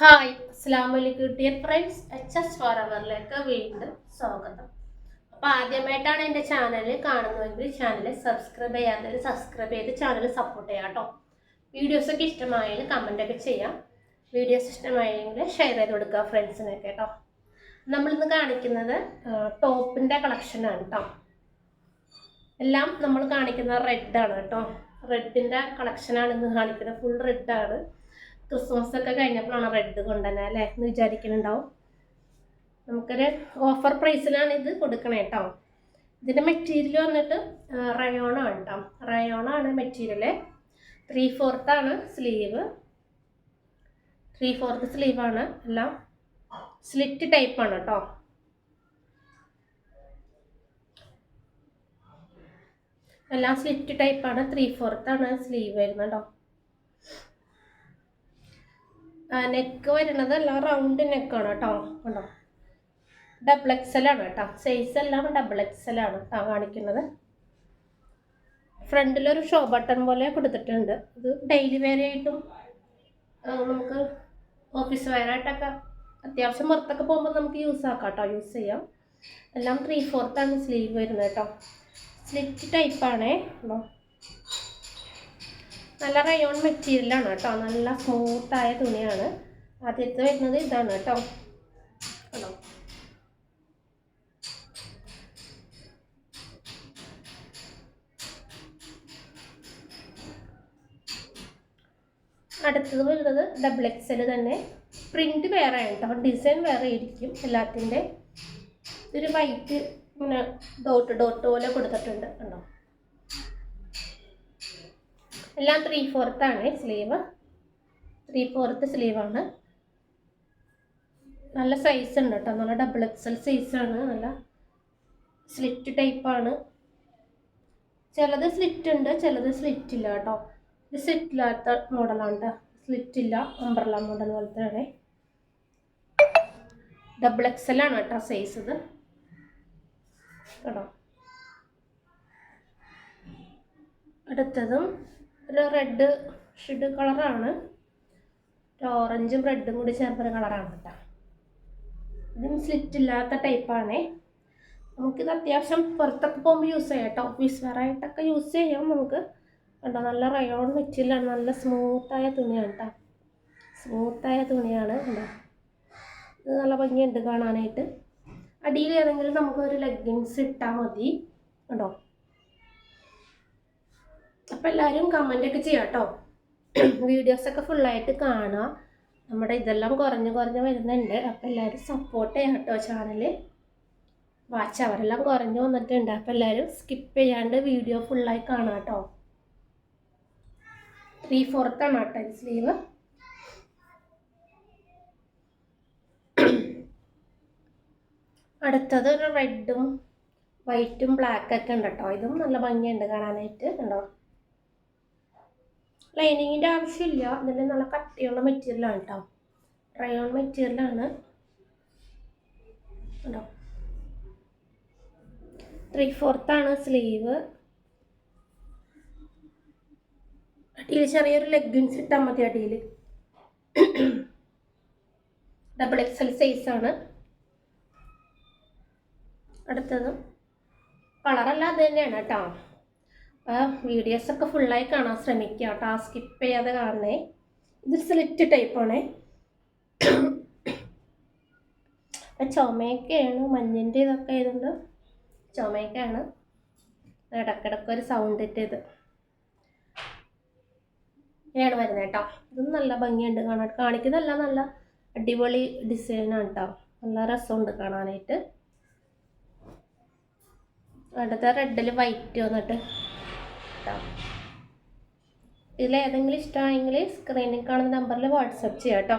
Hi അസ്സാം വലൈക്കും dear friends H S four അവറിലേക്ക് വീണ്ടും സ്വാഗതം. അപ്പോൾ ആദ്യമായിട്ടാണ് എന്റെ ചാനൽ കാണുന്നതെങ്കിൽ ചാനൽ സബ്സ്ക്രൈബ് ചെയ്യാത്തവർ സബ്സ്ക്രൈബ് ചെയ്ത് ചാനൽ സപ്പോർട്ട് ചെയ്യാം കേട്ടോ. വീഡിയോസൊക്കെ ഇഷ്ടമായെങ്കിൽ കമന്റൊക്കെ ചെയ്യാം. വീഡിയോസ് ഇഷ്ടമായെങ്കിൽ ഷെയർ ചെയ്ത് കൊടുക്കുക ഫ്രണ്ട്സിനൊക്കെ കേട്ടോ. നമ്മളിന്ന് കാണിക്കുന്നത് ടോപ്പിന്റെ കളക്ഷനാണ് കേട്ടോ. എല്ലാം നമ്മൾ കാണിക്കുന്നത് റെഡാണ് കേട്ടോ. റെഡിന്റെ കളക്ഷനാണ് ഇന്ന് കാണിക്കുന്നത്. ഫുൾ റെഡാണ് ക്രിസ്മസ് ഒക്കെ കഴിഞ്ഞപ്പോഴാണ് റെഡ് കൊണ്ടുതന്നെ അല്ലേ എന്ന് വിചാരിക്കുന്നുണ്ടാവും നമുക്കൊരു ഓഫർ പ്രൈസിലാണ് ഇത് കൊടുക്കണേ കേട്ടോ ഇതിന്റെ മെറ്റീരിയൽ വന്നിട്ട് റയോണാണ് കേട്ടോ റയോണാണ് മെറ്റീരിയൽ ത്രീ ഫോർത്താണ് സ്ലീവ് ത്രീ ഫോർത്ത് സ്ലീവാണ് എല്ലാം സ്ലിറ്റ് ടൈപ്പാണ് കേട്ടോ എല്ലാം സ്ലിറ്റ് ടൈപ്പാണ് ത്രീ ഫോർത്താണ് സ്ലീവ് വരുന്നത് കേട്ടോ നെക്ക് വരുന്നത് എല്ലാം റൗണ്ട് നെക്കാണ് കേട്ടോ. കണ്ടോ ഡബിൾ എക്സൽ ആണ് കേട്ടോ. സൈസ് എല്ലാം ഡബിൾ എക്സൽ ആണ് കേട്ടോ കാണിക്കുന്നത്. ഫ്രണ്ടിലൊരു ഷോ ബട്ടൺ പോലെ കൊടുത്തിട്ടുണ്ട്. ഇത് ഡെയിലി വെയർ ആയിട്ടും നമുക്ക് ഓഫീസ് വെയർ ആയിട്ടൊക്കെ അത്യാവശ്യം പുറത്തൊക്കെ പോകുമ്പോൾ നമുക്ക് യൂസ് ആക്കാം കേട്ടോ. യൂസ് ചെയ്യാം. എല്ലാം ത്രീ ഫോർത്താണ് സ്ലീവ് വരുന്നത് കേട്ടോ. സ്ലിറ്റ് ടൈപ്പാണേ കേട്ടോ നല്ല റയോൺ മെറ്റീരിയലാണ് കേട്ടോ. നല്ല സ്മൂത്തായ തുണിയാണ്. ആദ്യത്തെ വരുന്നത് ഇതാണ് കേട്ടോ. കേട്ടോ അടുത്തത് വരുന്നത് ഡബിൾ എക്സൽ തന്നെ. പ്രിന്റ് വേറെ കേട്ടോ. ഡിസൈൻ വേറെ ആയിരിക്കും എല്ലാത്തിന്റെ. ഇതൊരു വൈറ്റ് ഇങ്ങനെ ഡോട്ട് ഡോട്ട് പോലെ കൊടുത്തിട്ടുണ്ട്. കണ്ടോ? എല്ലാം ത്രീ ആണ് സ്ലീവ് ത്രീ ഫോർത്ത് സ്ലീവാണ് നല്ല സൈസ് ഉണ്ട് കേട്ടോ നല്ല ഡബിൾ എക്സൽ സൈസാണ് നല്ല സ്ലിറ്റ് ടൈപ്പാണ് ചിലത് സ്ലിറ്റ് ഉണ്ട് ചിലത് സ്ലിറ്റ് ഇല്ല കേട്ടോ ഇത് സ്ലിറ്റ് ഇല്ലാത്ത മോഡലാണ് കേട്ടോ സ്ലിറ്റ് ഇല്ല അംബ്രല മോഡൽ പോലത്തെ ആണ് ഡബിൾ എക്സൽ ആണ് കേട്ടോ സൈസ് ഇത്. കേട്ടോ. അടുത്തതും ഒരു റെഡ് ഷെഡ് കളറാണ് ഒരു ഓറഞ്ചും റെഡും കൂടി ചേർന്നൊരു കളറാണ് കേട്ടോ ഇതും സ്ലിറ്റ് ഇല്ലാത്ത ടൈപ്പാണേ നമുക്കിത് അത്യാവശ്യം പുറത്തൊക്കെ പോകുമ്പോൾ യൂസ് ചെയ്യാം കേട്ടോ ഓഫീസ് വെയർ ആയിട്ടൊക്കെ യൂസ് ചെയ്യാം നമുക്ക്. കണ്ടോ? നല്ല റയോൺ മെറ്റീരിയലാണ് നല്ല സ്മൂത്തായ തുണിയാണ് കേട്ടോ സ്മൂത്തായ തുണിയാണ് കണ്ടോ? ഇത് നല്ല ഭംഗിയുണ്ട് കാണാനായിട്ട്. അടിയിൽ ഏതെങ്കിലും നമുക്കൊരു ലെഗിങ്സ് ഇട്ടാൽ മതി. കണ്ടോ? അപ്പോൾ എല്ലാവരും കമന്റൊക്കെ ചെയ്യാം കേട്ടോ വീഡിയോസൊക്കെ ഫുള്ളായിട്ട് കാണുക നമ്മുടെ ഇതെല്ലാം കുറഞ്ഞ് കുറഞ്ഞ് വരുന്നുണ്ട്. അപ്പോൾ എല്ലാവരും സപ്പോർട്ട് ചെയ്യാം കേട്ടോ ചാനൽ വാച്ച് അവരെല്ലാം കുറഞ്ഞു വന്നിട്ടുണ്ട്. അപ്പോൾ എല്ലാവരും സ്കിപ്പ് ചെയ്യാണ്ട് വീഡിയോ ഫുള്ളായി കാണാം കേട്ടോ ത്രീ ഫോർത്താണ് കേട്ടോ ഈ സ്ലീവ് അടുത്തത് ഒരു റെഡും വൈറ്റും ബ്ലാക്ക് ഒക്കെ ഉണ്ട് കേട്ടോ ഇതും നല്ല ഭംഗിയുണ്ട് കാണാനായിട്ട് കണ്ടോ? ലൈനിങ്ങിന്റെ ആവശ്യമില്ല. ഇതിന്റെ നല്ല കട്ടിയുള്ള മെറ്റീരിയലാണ് കേട്ടോ റയോൺ മെറ്റീരിയലാണ് കണ്ടോ? ത്രീ ഫോർത്താണ് സ്ലീവ് അടിയിൽ ചെറിയൊരു ലെഗിൻസ് ഇട്ടാൽ മതി അടിയിൽ. ഡബിൾ എക്സൽ സൈസാണ് അടുത്തത്. കളറല്ല അത് തന്നെയാണ് കേട്ടോ വീഡിയോസൊക്കെ ഫുള്ളായി കാണാൻ ശ്രമിക്കുക കേട്ടോ സ്കിപ്പ് ചെയ്യാതെ കാണണേ. ഇത് സ്ലിറ്റ് ടൈപ്പാണേ ചുമയൊക്കെയാണ് മഞ്ഞിന്റെ ഇതൊക്കെ ആയതുകൊണ്ട് ചുമയൊക്കെയാണ്. ഇടക്കിടക്ക് ഒരു സൗണ്ട് ഇട്ടത്. ഇങ്ങനെയാണ് വരുന്നത് കേട്ടോ. ഇതും നല്ല ഭംഗിയുണ്ട് കാണാൻ. കാണിക്കുന്നതല്ല നല്ല അടിപൊളി ഡിസൈനാണ് കേട്ടോ. നല്ല രസമുണ്ട് കാണാനായിട്ട്. അടുത്ത റെഡിൽ വൈറ്റ് വന്നിട്ട്. കേട്ടോ. ഇതിൽ ഏതെങ്കിലും ഇഷ്ടമായെങ്കിൽ സ്ക്രീനിൽ കാണുന്ന നമ്പറിൽ വാട്സപ്പ് ചെയ്യാം കേട്ടോ.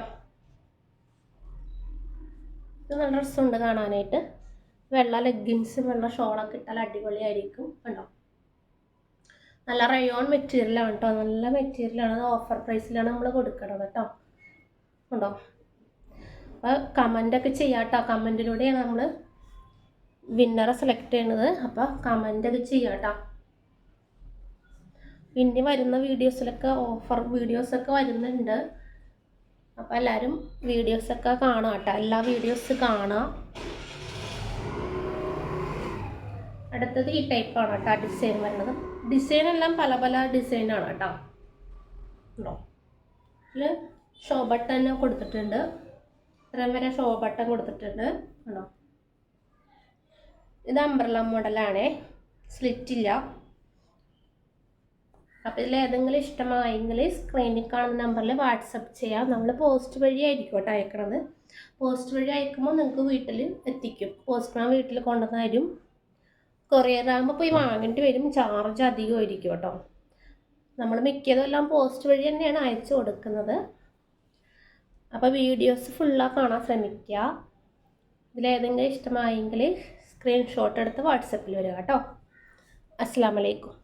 ഇത് നല്ല രസമുണ്ട് കാണാനായിട്ട്. വെള്ള ലെഗിൻസ് വെള്ള ഷോളൊക്കെ ഇട്ടാൽ അടിപൊളിയായിരിക്കും കണ്ടോ? നല്ല റയോൺ മെറ്റീരിയലാണ് കേട്ടോ. നല്ല മെറ്റീരിയലാണ് അത് ഓഫർ പ്രൈസിലാണ് നമ്മൾ കൊടുക്കണത് കേട്ടോ. ഉണ്ടോ അപ്പോൾ കമന്റൊക്കെ ചെയ്യാം കേട്ടോ. കമന്റിലൂടെയാണ് നമ്മൾ വിന്നറെ സെലക്ട് ചെയ്യണത്. അപ്പോൾ കമന്റൊക്കെ ചെയ്യാം കേട്ടോ. ഇനി വരുന്ന വീഡിയോസിലൊക്കെ ഓഫർ വീഡിയോസൊക്കെ വരുന്നുണ്ട്. അപ്പോൾ എല്ലാവരും വീഡിയോസൊക്കെ കാണാം കേട്ടോ. എല്ലാ വീഡിയോസ് കാണാം. അടുത്തത് ഈ ടൈപ്പാണ് കേട്ടോ ഡിസൈൻ വരുന്നത്. ഡിസൈൻ എല്ലാം പല പല ഡിസൈനാണ് കേട്ടോ. ഉണ്ടോ? ഇതിൽ ഷോ ബട്ടൺ കൊടുത്തിട്ടുണ്ട്. ഇത്രയും വരെ ഷോ ബട്ടൺ കൊടുത്തിട്ടുണ്ട്. ഉണ്ടോ? ഇത് അംബ്രല മോഡലാണേ സ്ലിറ്റ് ഇല്ല. അപ്പോൾ ഇതിൽ ഏതെങ്കിലും ഇഷ്ടമായെങ്കിൽ സ്ക്രീനിൽ കാണുന്ന നമ്പറിൽ വാട്സപ്പ് ചെയ്യാം. നമ്മൾ പോസ്റ്റ് വഴി ആയിരിക്കും കേട്ടോ അയക്കണത്. പോസ്റ്റ് വഴി അയക്കുമ്പോൾ നിങ്ങൾക്ക് വീട്ടിൽ എത്തിക്കും. പോസ്റ്റ്മാൻ വീട്ടിൽ കൊണ്ടുവന്ന് തരും. കൊറിയർ ആകുമ്പോൾ പോയി വാങ്ങേണ്ടി വരും. ചാർജ് അധികമായിരിക്കും കേട്ടോ നമ്മൾ മിക്കതും എല്ലാം പോസ്റ്റ് വഴി തന്നെയാണ് അയച്ചു കൊടുക്കുന്നത്. അപ്പോൾ വീഡിയോസ് ഫുള്ളാக കാണാൻ ശ്രമിക്കുക ഇതിലേതെങ്കിലും ഇഷ്ടമായെങ്കിൽ സ്ക്രീൻഷോട്ട് എടുത്ത് വാട്സപ്പിൽ വരിക കേട്ടോ അസ്സാം വലൈക്കും